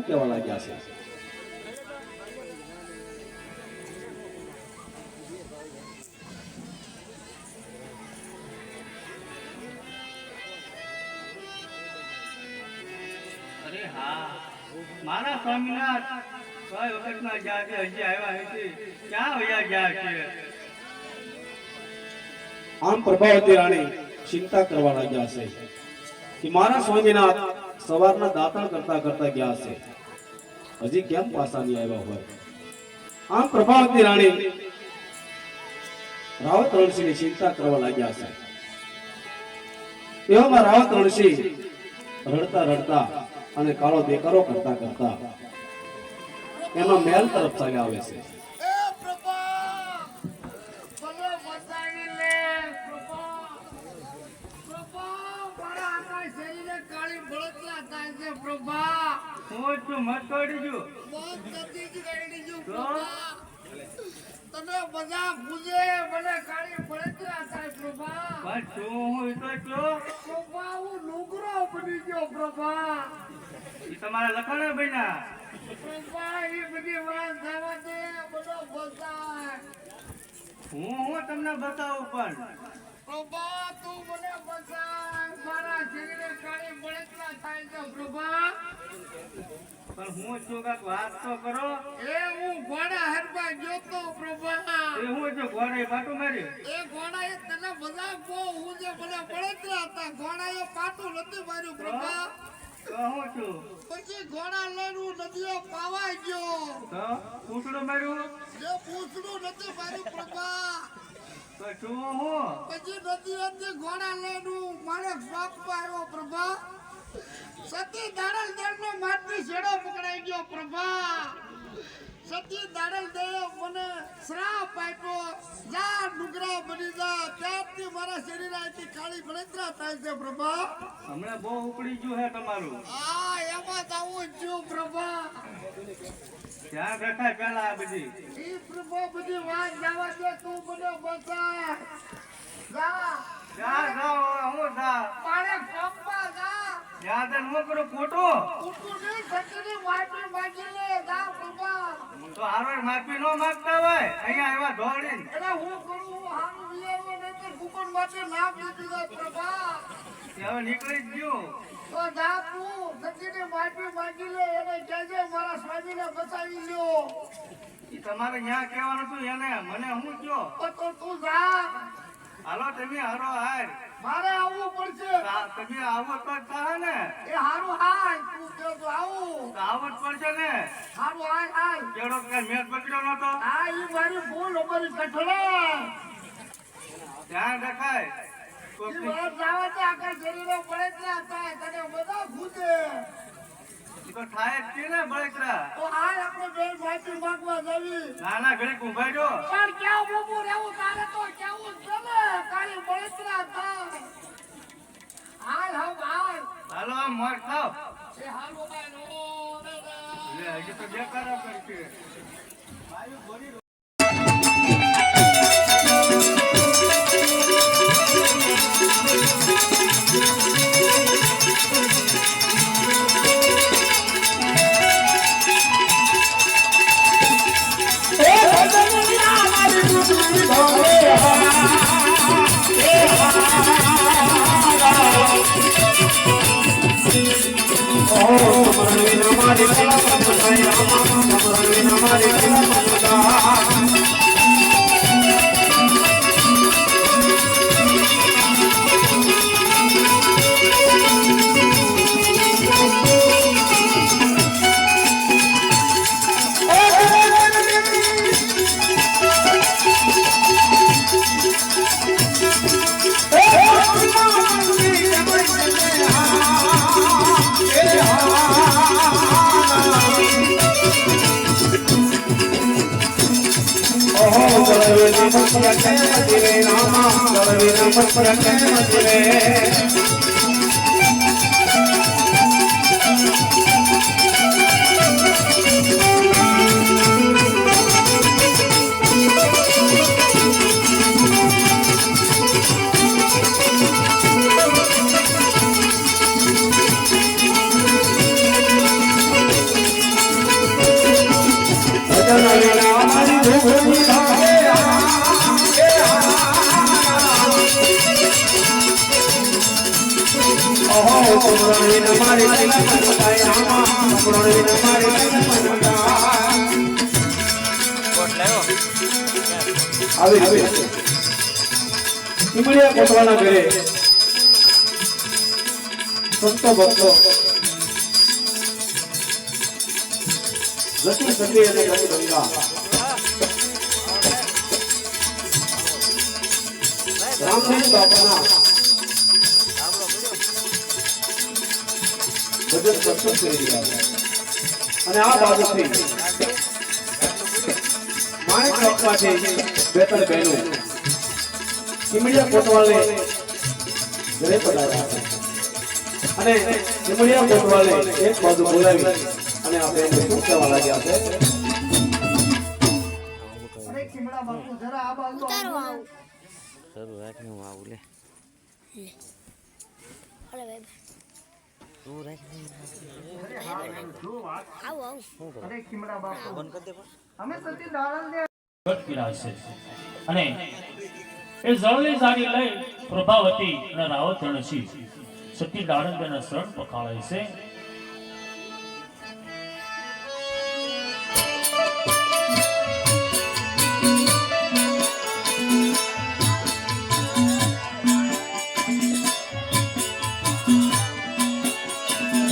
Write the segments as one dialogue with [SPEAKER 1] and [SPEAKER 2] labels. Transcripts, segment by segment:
[SPEAKER 1] શું કહેવા લાગ્યા છે?
[SPEAKER 2] અરે હા મારા સ્વામિનાથ કઈ વખતના ગયા છે હજી આવ્યા નથી. ક્યાં વયા ગયા છે?
[SPEAKER 1] આમ પ્રભાવતી રાણી ચિંતા કરવા લાગ્યા છે કે મારા સ્વામીનાથ સવારના દાતણ કરતા કરતા ગયા છે હજી કેમ પાસા નહીં આવ્યા હોય? આમ પ્રભાવતી રાણી રાવત રણસિંહની ચિંતા કરવા લાગ્યા છે એવામાં રાવત રણસિંહ રડતા રડતા અને કાળો દેકારો કરતા કરતા એમાં મહેલ તરફ ચાલ્યા આવે છે
[SPEAKER 3] એ પ્રભા ભલે બચાવી લે પ્રભા પ્રભા મારા આખા શરીરે કાળી બળતરા થાય છે પ્રભા
[SPEAKER 2] હું છું મત ગયું
[SPEAKER 3] બહુ જલ્દી જ ગઈ છું
[SPEAKER 2] તો?
[SPEAKER 3] પ્રભા તને બધા પૂજે મને કાળી બળતરા થાય પ્રભા.
[SPEAKER 2] પણ શું હું તો છો
[SPEAKER 3] પ્રભા હું લુગરો બની ગયો પ્રભા.
[SPEAKER 2] ઈ તમારા લખણ બન્યા?
[SPEAKER 3] પ્રભા એ બધી વાત થવા દે બધો બચાય
[SPEAKER 2] હું હું તમને બતાવું પણ.
[SPEAKER 3] પ્રભા તું મને બચાય મારા શરીરે કાળી બળતરા થાય છે પ્રભા.
[SPEAKER 2] પણ હું છું કાંઈક વાત તો કરો.
[SPEAKER 3] એ હું ઘોડા હરવા ગયો તો પ્રભા.
[SPEAKER 2] એ હું જો ઘોડે પાટું માર્યું.
[SPEAKER 3] એ ઘોડાએ તને બધા બહુ હું જે મને બળતરા હતા ઘોડાએ પાટું નથી માર્યું પ્રભા.
[SPEAKER 2] તો હું છું?
[SPEAKER 3] પછી ઘોડા લઈને નદીઓ નદીએ પાવા ગયો.
[SPEAKER 2] તો? પૂછડું માર્યું?
[SPEAKER 3] જે પૂછડું નથી માર્યું પ્રભા.
[SPEAKER 2] પછી
[SPEAKER 3] પછી નદીઓ ઘોડા લઈને મારે શોખ પાડ્યો પ્રભા. સતી દાડલ દેવનો માટી છેડો પકડાઈ ગયો પ્રભા. સતી દાડલ દેવ મને શ્રાપ આપ્યો. જા ડુગરા બની જા. ત્યારથી મારા શરીર આથી કાળી બળતરા થાય છે પ્રભા.
[SPEAKER 2] હમણાં બહુ ઉપડી ગયું હે તમારું.
[SPEAKER 3] આ એમાં તો હું છું પ્રભા.
[SPEAKER 2] ધ્યાન રખાય પેલા આ બધી.
[SPEAKER 3] ઈ પ્રભા બધી વાત જવા દે તું મને બચા જા.
[SPEAKER 2] જા જા હું જા.
[SPEAKER 3] પાણે પપ્પા જા
[SPEAKER 2] યાદ ન કરો ખોટું.
[SPEAKER 3] ઉઠુની સતીની માટી માગી લે
[SPEAKER 2] તો હારવાર માફી ન માંગતા હોય.
[SPEAKER 3] લે એને કહેજે મારા સ્વામીને બચાવી લ્યો
[SPEAKER 2] તમારે ત્યાં કહેવાનું હતું, એને મને હું કયો?
[SPEAKER 3] તો તું જા.
[SPEAKER 2] હાલો તમે હારો હાર
[SPEAKER 3] મારે આવવું પડશે.
[SPEAKER 2] તમે આવો તો થાય ને.
[SPEAKER 3] એ હારું હાર તું કે તો આવું.
[SPEAKER 2] આવો જ પડશે ને.
[SPEAKER 3] હારું હાય હાર
[SPEAKER 2] કેડો કે મેચ પકડ્યો નતો?
[SPEAKER 3] આ ઈ મારી ભૂલ અમારી કઠોળે
[SPEAKER 2] ધ્યાન રખાય.
[SPEAKER 3] ઈ
[SPEAKER 2] કોકની-
[SPEAKER 3] તો જાવા દે પડે જ ના થાય તને બધા ભૂતે
[SPEAKER 2] થાય જ છે ને બળતરા.
[SPEAKER 3] તો હાય આપણે બે માટી માંગવા જવી
[SPEAKER 2] નાના ઊભા રહ્યો
[SPEAKER 3] પણ ક્યાં ઊભું રહેવું? તારે તો કેવું ચલે. તારી બળકરા થાય. હાલ હમ હાલ.
[SPEAKER 2] હાલો આ મોર ખાવ
[SPEAKER 3] એ હાલ મોબાઈલ ઓ રે.
[SPEAKER 2] લે, હજી તો
[SPEAKER 1] நம சிவே ராமா நம சிவே આવી રીતે ચીમડિયા કોટવાના ઘરે સંતો ભક્તો ગતિ સતી અને ગતિ ગંગા રામદેવ બાપાના ભજન સત્સંગ કરી રહ્યા છે અને આ બાબતથી માણેક ચોકમાંથી બે ત્રણ બહેનો ચીમડિયા કોટવાલે ઘરે પધાર્યા છે અને ચીમડિયા કોટવાલે એક બાજુ બોલાવી અને આ બેન શું કહેવા લાગ્યા છે.
[SPEAKER 3] અરે ચીમડા બાપુ જરા આ બાજુ આવો.
[SPEAKER 4] શરૂ રાખીને હું આવું લે.
[SPEAKER 5] અરે ભાઈ.
[SPEAKER 4] તું દે.
[SPEAKER 3] અમે સતી
[SPEAKER 6] પ્રગટ કર્યા અને એ જળની સારી લઈ પ્રભાવતી અને રાવત રણસી સતી દાડંગના શરણ પખાળે છે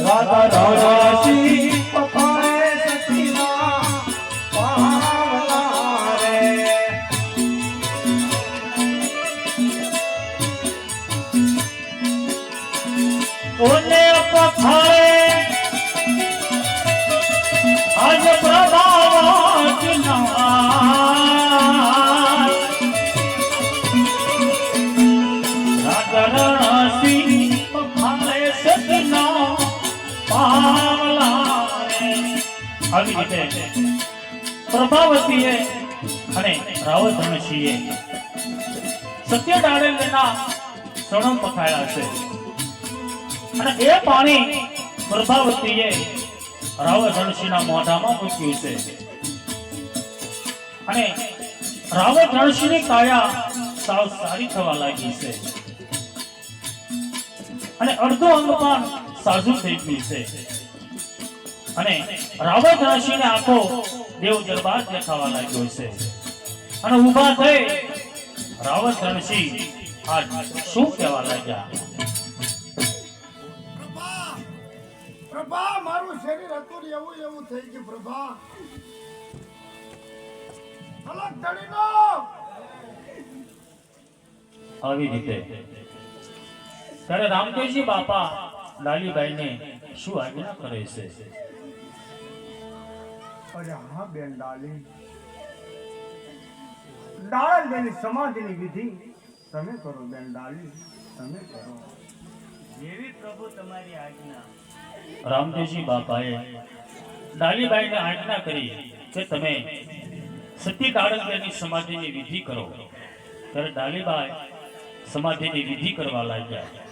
[SPEAKER 6] રાધા રણસી પખાળે પ્રભાવતીએ અને રાવતરણસિંહે સત્ય ડાળેલના સણમ પખાયા છે અને એ પાણી પ્રભાવતીએ રાવત મોઢામાં મૂક્યું છે. અને રાવત રણસિંહની કાયા સાવ સારી થવા લાગી છે. અને અડધો અંગ પણ સાજુ થઈ ગયું છે. અને રાવત રણસિંહને આખો દેવ દરબાર દેખાવા લાગ્યો છે. અને ઊભા થઈ રાવત રણસિંહ આજ શું કહેવા લાગ્યા?
[SPEAKER 3] પ્રભા પ્રભા મારું શરીર હતું એવું એવું થઈ ગયું પ્રભા. અલગ ધડીનો
[SPEAKER 6] આવી રીતે. ત્યારે રામદેવજી બાપા લાલીબાઈને શું આજ્ઞા કરે છે?
[SPEAKER 7] અરે હા બેન ડાલી ડાળ બેની સમાધિની વિધિ તમે કરો બેન ડાલી તમે કરો
[SPEAKER 2] જેવી પ્રભુ તમારી આજ્ઞા
[SPEAKER 6] રામદેવજી બાપાએ લાલીબાઈને આજ્ઞા કરી કે તમે સતી કાળંગની સમાધિની વિધિ કરો ત્યારે ડાલીબાઈ સમાધિની વિધિ કરવા લાગ્યા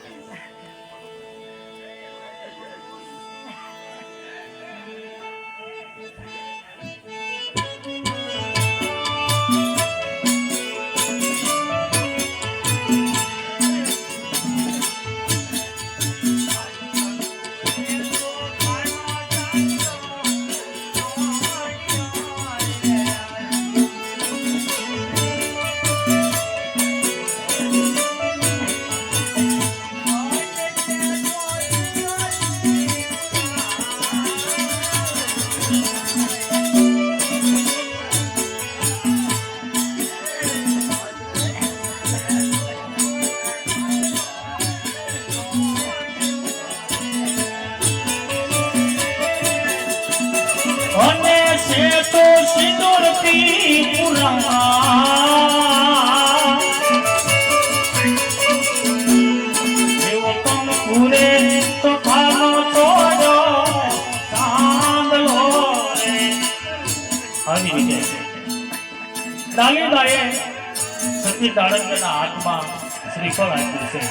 [SPEAKER 6] હાથમાં શ્રીફળ આપ્યું છે.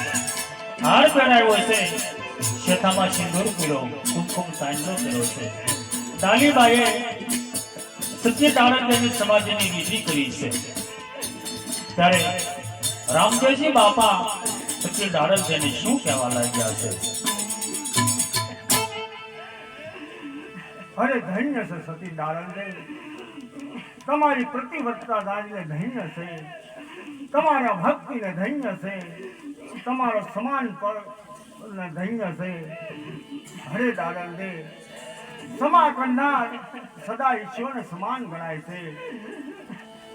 [SPEAKER 6] હાર પહેરાવ્યો છે. શેથામાં સિંદૂર પીળો, કુમકુમ સાંજનો કર્યો છે. તાલીબાએ સત્ય તારણદેવી સમાજની વિધિ કરી છે. ત્યારે રામદેવજી બાપા સત્ય શું કહેવા લાગ્યા છે?
[SPEAKER 7] અરે ધન્ય છે સતી દારણ તમારી પ્રતિબદ્ધતા ધન્ય છે. તમારા ભક્તિને ધન્ય છે. તમારો સમાન પર ને ધન્ય છે. હરે દાડલ દે. સમા કરનાર સદા ઈશ્વરને સમાન ગણાય છે.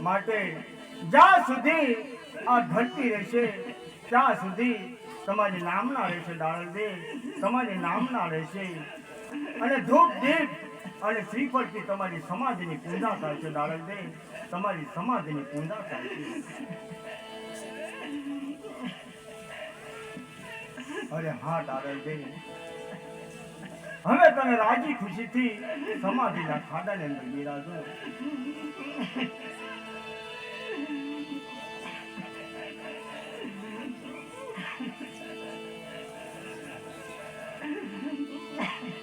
[SPEAKER 7] માટે જ્યાં સુધી આ ધરતી રહેશે, ત્યાં સુધી તમારી નામના રહેશે દાડલ દે. તમારી નામના રહેશે. અને ધૂપ દીપ અને શ્રીફળથી તમારી સમાજની પૂજા થાય છે દાડલ તમારી સમાજની પૂજા થાય છે. અરે હા દાદલ દે હવે તને રાજી ખુશીથી સમાધિના ખાડાની અંદર બિરાજો.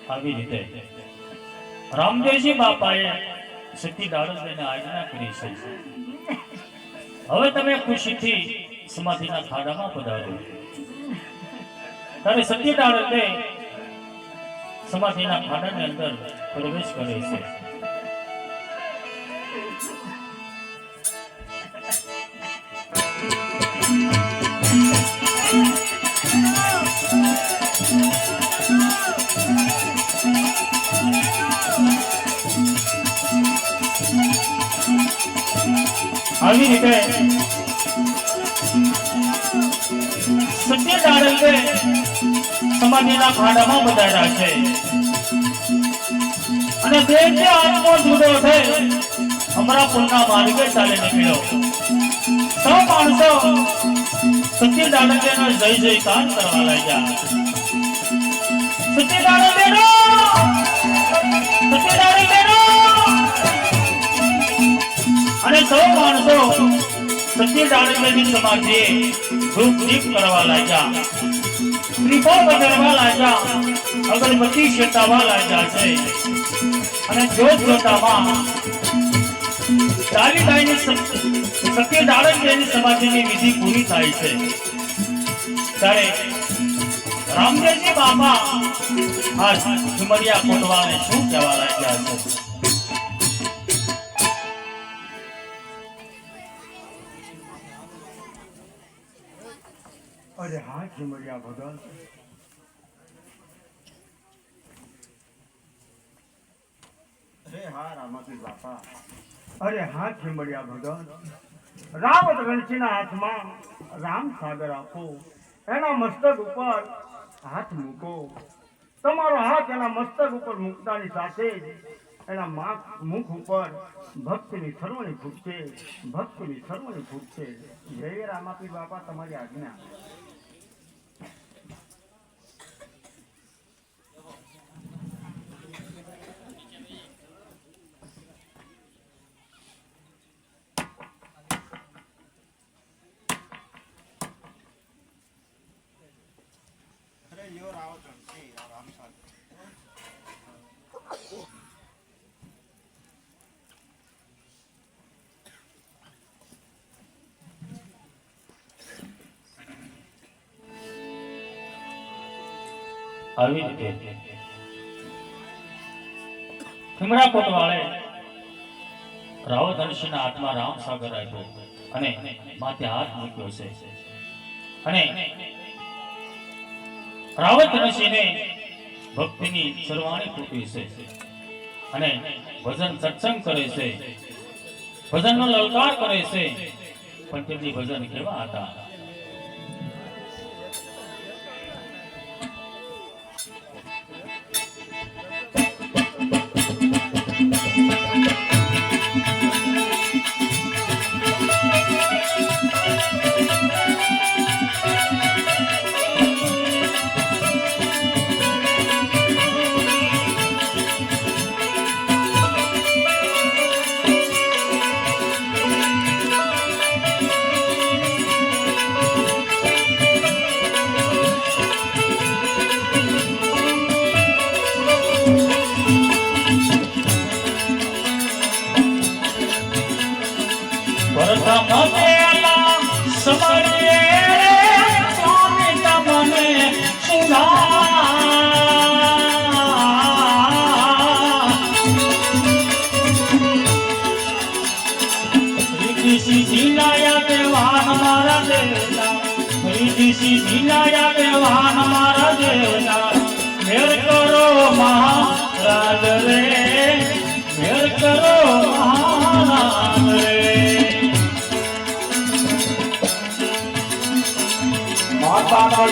[SPEAKER 6] આવી રીતે. રામદેવજી બાપાએ સિદ્ધિ દાડસભાઈને આજ્ઞા કરી છે. હવે તમે ખુશીથી સમાધિના ખાડામાં પધારો. ત્યારે સત્ય દાડોદે સમાધિના ખાડાની અંદર પ્રવેશ કરે છે. આવી રીતે સત્ય દાડે સમાધિના ખાડામાં બતાવ્યા છે. અને તે જે આત્મો જુદો છે. અમરાપુરના માર્ગે ચાલે નીકળ્યો. સૌ માણસો સત્ય દાડકેનો જય જયકાર કરવા લાગ્યા. સત્ય સૌ માણસો સત્ય સમાજે ધૂપદીપ ધૂપ દીપ કરવા લાગ્યા. લાગ્યા. અગરબત્તી શેતાવા લાગ્યા છે. અને જોત જોતામાં ચાલી દાયની સત્ય દાડકેની સમાધિની વિધિ પૂરી થાય છે. ત્યારે રામદેવજી બાપા આ ઝુમરિયા કોટવાને શું કહેવા લાગ્યા છે?
[SPEAKER 7] અરે હા ખીમડિયા ભગત અરે હા રામાપી બાપા. અરે હા ખીમડિયા ભગત રાવત રણસીના હાથમાં રામ સાગર આપો એના મસ્તક ઉપર હાથ મૂકો. તમારો હાથ એના મસ્તક ઉપર મૂકતાની સાથે જ એના મા- મુખ ઉપર ભક્તિની સર્વણી ફૂટશે ભક્તિની સર્વણી ફૂટશે. જય રામાપી બાપા તમારી આજ્ઞા.
[SPEAKER 6] આવી રીતે કોટવાળે રાવત હાથમાં રામ સાગર આપ્યો અને માથે હાથ મૂક્યો છે. અને રાવત ઋષિને ભક્તિની સર્વાણી ફૂટી છે અને ભજન સત્સંગ કરે છે. ભજનનો લલકાર કરે છે. પણ તેમની ભજન કેવા હતા? લાયા દેવાન મારા દેવતા મેર કરો મહારાજ રે મેર કરો મહારાજ રે
[SPEAKER 8] માતા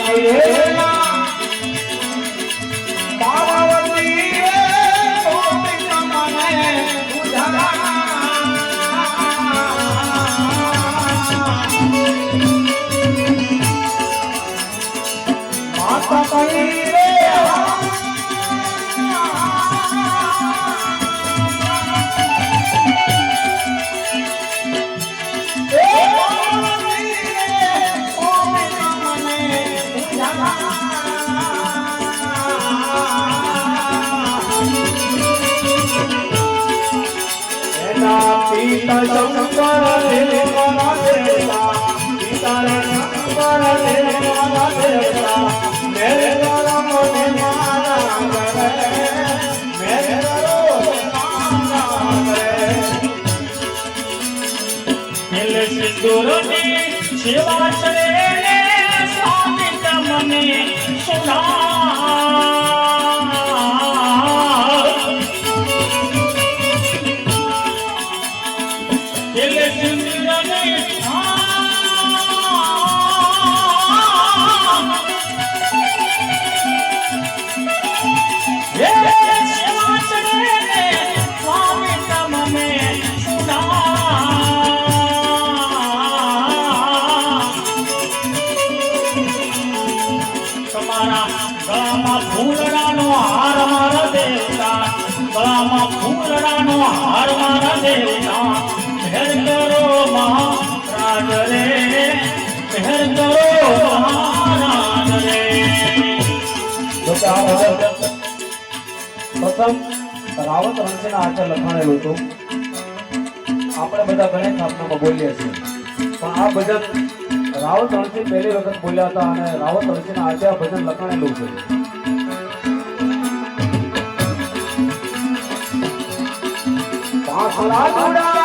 [SPEAKER 8] પિતા શંકર દેવના દેવતા પિતા શંકર
[SPEAKER 6] ચરે સ્વામી તમને સુના
[SPEAKER 1] પ્રથમ રાવત રણછેના હાથે લખાણેલું હતું. આપણે બધા ઘણી સ્થાપનામાં બોલીએ છીએ. પણ આ ભજન રાવત રણછેડ પહેલી વખત બોલ્યા હતા અને રાવત રણછેડના આજે આ ભજન લખાણેલું છે.
[SPEAKER 8] પાંખડા જોડા